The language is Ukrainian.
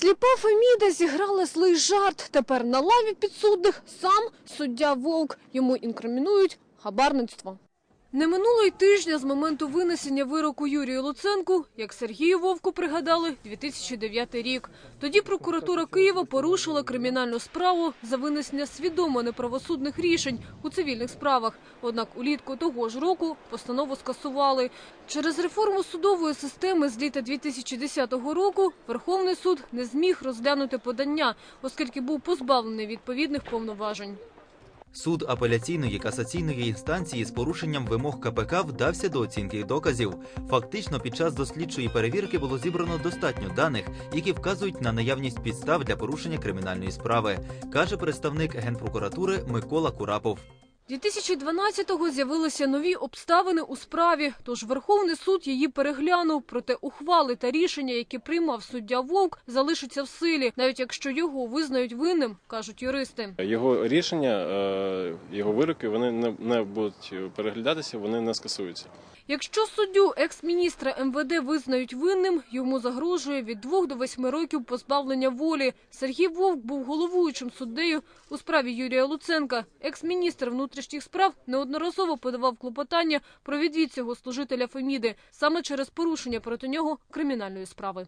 Сліпа Феміда зіграла злий жарт. Тепер на лаві підсудних сам суддя Вовк. Йому інкримінують хабарництво. Не минуло й тижня з моменту винесення вироку Юрію Луценку, як Сергію Вовку пригадали 2009 рік. Тоді прокуратура Києва порушила кримінальну справу за винесення свідомо неправосудних рішень у цивільних справах. Однак улітку того ж року постанову скасували. Через реформу судової системи з літа 2010 року Верховний суд не зміг розглянути подання, оскільки був позбавлений відповідних повноважень. Суд апеляційної касаційної інстанції з порушенням вимог КПК вдався до оцінки доказів. Фактично, під час дослідчої перевірки було зібрано достатньо даних, які вказують на наявність підстав для порушення кримінальної справи, каже представник генпрокуратури Микола Курапов. 2012-го з'явилися нові обставини у справі, тож Верховний суд її переглянув. Проте ухвали та рішення, які приймав суддя Вовк, залишаться в силі, навіть якщо його визнають винним, кажуть юристи. Його рішення, е, його вироки вони не, будуть переглядатися, вони не скасуються. Якщо суддю екс-міністра МВД визнають винним, йому загрожує від двох до восьми років позбавлення волі. Сергій Вовк був головуючим суддею у справі Юрія Луценка. Екс-міністр внутрішніх справ неодноразово подавав клопотання про відвід цього служителя Феміди саме через порушення проти нього кримінальної справи.